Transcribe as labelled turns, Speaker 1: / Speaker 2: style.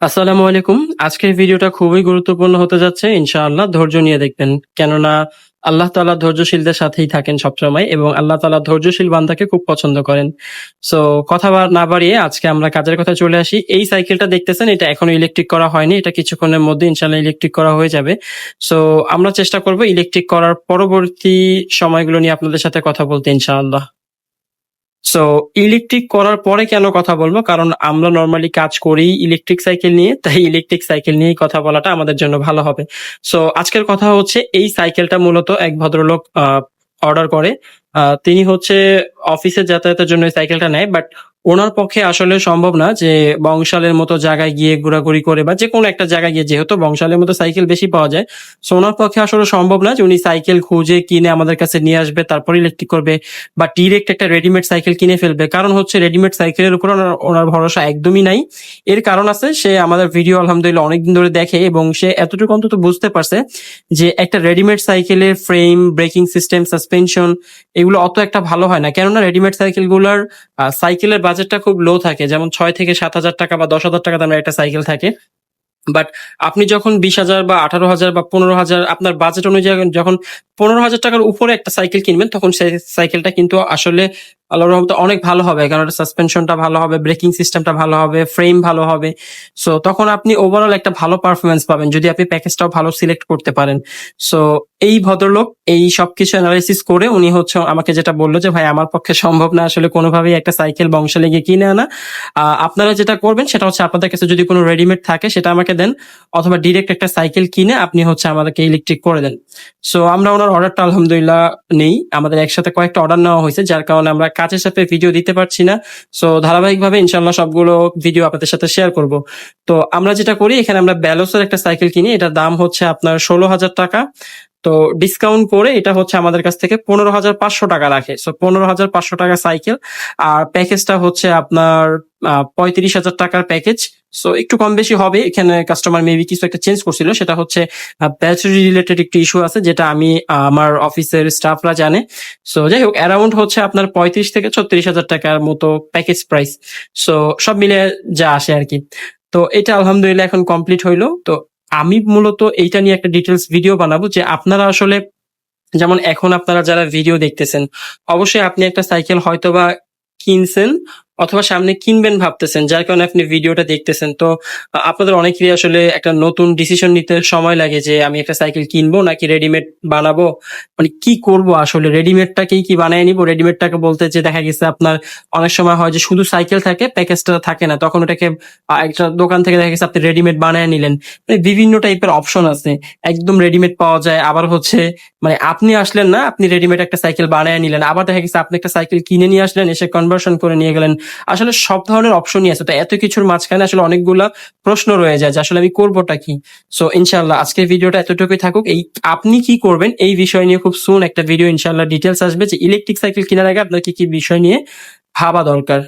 Speaker 1: আসসালামু আলাইকুম। আজকের ভিডিওটা খুবই গুরুত্বপূর্ণ হতে যাচ্ছে। ইনশাআল্লাহ ধৈর্য নিয়ে দেখবেন। কেননা আল্লাহ তাআলা ধৈর্যশীলদের সাথেই থাকেন সবসময় এবং আল্লাহ তাআলা ধৈর্যশীল বান্দাকে খুব পছন্দ করেন। সো কথা না বাড়িয়ে আজকে আমরা কাজের কথা চলে আসি। এই সাইকেলটা দেখতেছেন, এটা এখনও ইলেকট্রিক করা হয়নি, এটা কিছুক্ষণের মধ্যে ইনশাল্লাহ ইলেকট্রিক করা হয়ে যাবে। সো আমরা চেষ্টা করব ইলেকট্রিক করার পরবর্তী সময়গুলো নিয়ে আপনাদের সাথে কথা বলতে ইনশাআল্লাহ। সো ইলেকট্রিক করার পরে কেন কথা বলব? কারণ আমরা নর্মালি কাজ করি ইলেকট্রিক সাইকেল নিয়ে, তাই ইলেকট্রিক সাইকেল নিয়ে কথা বলাটা আমাদের জন্য ভালো হবে। সো আজকের কথা হচ্ছে এই সাইকেলটা মূলত এক ভদ্রলোক অর্ডার করে। তিনি হচ্ছে অফিসে যাতায়াতের জন্য সাইকেলটা নেয় বাট ওনার পক্ষে আসলে সম্ভব না যে বংশালের মতো জায়গায় গিয়ে ঘোরাঘুরি করে বা যে কোনো একটা জায়গায় গিয়ে, যেহেতু বংশালের মতো সাইকেল বেশি পাওয়া যায় সো ওনার পক্ষে আসলে সম্ভব না যে উনি সাইকেল খুঁজে কিনে আমাদের কাছে নিয়ে আসবে, তারপর ইলেকট্রিক করবে বা ডিরেক্ট একটা রেডিমেড সাইকেল কিনে ফেলবে। কারণ হচ্ছে রেডিমেড সাইকেলের উপর ওনার ওনার ভরসা একদমই নাই। এর কারণ আছে, সে আমাদের ভিডিও আলহামদুলিল্লাহ অনেকদিন ধরে দেখে এবং সে এতটুকু অন্তত বুঝতে পারছে যে একটা রেডিমেড সাইকেলের ফ্রেম ব্রেকিং সিস্টেম সাসপেনশন এগুলো অত একটা ভালো হয় না। কেননা রেডিমেড সাইকেলগুলোর সাইকেলের বাজেটটা খুব লো থাকে, যেমন ছয় থেকে সাত হাজার টাকা বা দশ হাজার টাকা দামের একটা সাইকেল থাকে। বাট আপনি যখন বিশ হাজার বা আঠারো হাজার বা পনেরো হাজার, আপনার বাজেট অনুযায়ী যখন পনেরো হাজার টাকার উপরে একটা সাইকেল কিনবেন, তখন সেই সাইকেলটা কিন্তু আসলে আল্লাহর রহমতে অনেক ভালো হবে। কারণ সাসপেনশনটা ভালো হবে ব্রেকিং সিস্টেমটা ভালো হবে ফ্রেম ভালো হবে। সো তখন আপনি ওভারঅল একটা ভালো পারফরমেন্স পাবেন, যদি আপনি প্যাকেজটাও ভালো সিলেক্ট করতে পারেন। সো এই ভদ্রলোক এই সবকিছু অ্যানালাইসিস করে উনি হচ্ছে আমাকে যেটা বলল যে, ভাই, আমার পক্ষে সম্ভব না আসলে কোনোভাবেই একটা সাইকেল বংশালে গিয়ে কিনে আনা। আপনারা যেটা করবেন সেটা হচ্ছে আপনাদের কাছে যদি কোনো রেডিমেড থাকে সেটা আমাকে দেন, অথবা ডিরেক্ট একটা সাইকেল কিনে আপনি হচ্ছে আমাদেরকে ইলেকট্রিক করে দেন। সো আমরা ওনার অর্ডারটা আলহামদুলিল্লাহ নেই। আমাদের একসাথে কয়েকটা অর্ডার নেওয়া হয়েছে, যার কারণে আমরা কাজের সাথে ভিডিও দিতে পারছি না। সো ধারাবাহিকভাবে ইনশাল্লাহ সবগুলো ভিডিও আপনাদের সাথে শেয়ার করব। তো আমরা যেটা করি, এখানে আমরা ব্যালোসের একটা সাইকেল কিনি। এটার দাম হচ্ছে আপনার ষোলো হাজার টাকা। তো ডিসকাউন্ট করে এটা হচ্ছে আমাদের কাছ থেকে পনেরো হাজার পাঁচশো টাকা রাখে। সো পনেরো হাজার পাঁচশো টাকা সাইকেল আর প্যাকেজটা হচ্ছে আপনার পঁয়ত্রিশ হাজার টাকার প্যাকেজ সো একটু কম বেশি হবে। এখানে কাস্টমার মেবি কিছু একটা চেঞ্জ করছিল। সেটা হচ্ছে ব্যাটারি রিলেটেড একটু ইস্যু আছে, যেটা আমি আমার অফিসের স্টাফরা জানে। সো যাই হোক অ্যারাউন্ড হচ্ছে আপনার পঁয়ত্রিশ থেকে ছত্রিশ হাজার টাকার মতো প্যাকেজ প্রাইস সো সব মিলে যা আসে আর কি। তো এটা আলহামদুলিল্লাহ এখন কমপ্লিট হইল। তো আমি মূলত এইটা নিয়ে একটা ডিটেলস ভিডিও বানাবো যে আপনারা আসলে, যেমন এখন আপনারা যারা ভিডিও দেখতেছেন, অবশ্যই আপনি একটা সাইকেল হয়তোবা কিনছেন অথবা সামনে কিনবেন ভাবতেছেন, যার কারণে আপনি ভিডিওটা দেখতেছেন। তো আপনাদের অনেকেরই আসলে একটা নতুন ডিসিশন নিতে সময় লাগে যে আমি একটা সাইকেল কিনবো নাকি রেডিমেড বানাবো? মানে কি করব আসলে? রেডিমেডটাকেই কি বানিয়ে নিবো? রেডিমেডটাকে বলতে যে দেখা গেছে আপনার অনেক সময় হয় যে শুধু সাইকেল থাকে প্যাকেজটা থাকে না। তখন ওটাকে একটা দোকান থেকে দেখা গেছে আপনি রেডিমেড বানায় নিলেন। মানে বিভিন্ন টাইপের অপশন আছে। একদম রেডিমেড পাওয়া যায়। আবার হচ্ছে মানে আপনি আসলেন না, আপনি রেডিমেড একটা সাইকেল বানায় নিলেন। আবার দেখা গেছে আপনি একটা সাইকেল কিনে নিয়ে আসলেন, এসে কনভার্সন করে নিয়ে গেলেন। আসলে সব ধরনের অপশনই আছে। তো এত কিছুর মাঝখানে আসলে অনেকগুলা প্রশ্ন রয়ে যায় যে আসলে আমি করবোটা কি? সো ইনশাল্লাহ আজকের ভিডিওটা এতটুকুই থাকুক। এই আপনি কি করবেন এই বিষয় নিয়ে খুব শুন একটা ভিডিও ইনশাল্লাহ ডিটেলস আসবে যে ইলেকট্রিক সাইকেল কেনার আগে আপনার কি কি বিষয় নিয়ে ভাবা দরকার।